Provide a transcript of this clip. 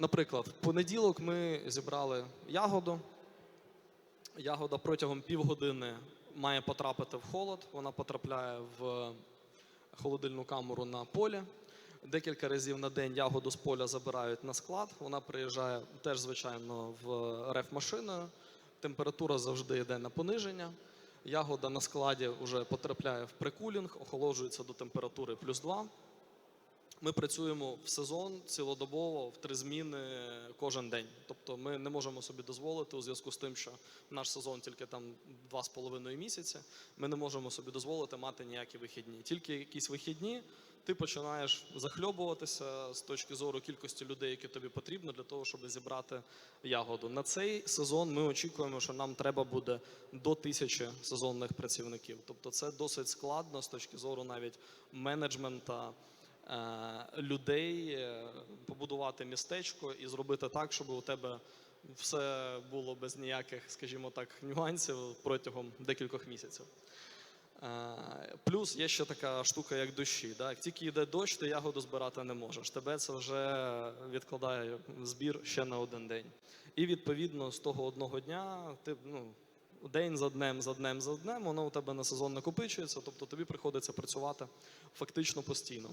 Наприклад, в понеділок ми зібрали ягоду. Ягода протягом півгодини має потрапити в холод. Вона потрапляє в холодильну камеру на полі. Декілька разів на день ягоду з поля забирають на склад. Вона приїжджає теж, звичайно, в реф машиною. Температура завжди йде на пониження. Ягода на складі вже потрапляє в прикулінг, охолоджується до температури плюс 2. Ми працюємо в сезон цілодобово в три зміни кожен день. Тобто ми не можемо собі дозволити у зв'язку з тим, що наш сезон тільки там два з половиною місяці. Ми не можемо собі дозволити мати ніякі вихідні. Тільки якісь вихідні ти починаєш захльобуватися з точки зору кількості людей, які тобі потрібно для того, щоб зібрати ягоду. На цей сезон ми очікуємо, що нам треба буде до тисячі сезонних працівників. Тобто, це досить складно з точки зору навіть менеджмента людей, е, побудувати містечко і зробити так, щоб у тебе все було без ніяких, скажімо так, нюансів протягом декількох місяців. Е, Плюс є ще така штука, як дощі. Як тільки йде дощ, ти ягоду збирати не можеш. Тебе це вже відкладає збір ще на один день. І відповідно з того одного дня ти ну, день за днем, за днем, за днем, воно у тебе на сезон накопичується, тобто тобі приходиться працювати фактично постійно.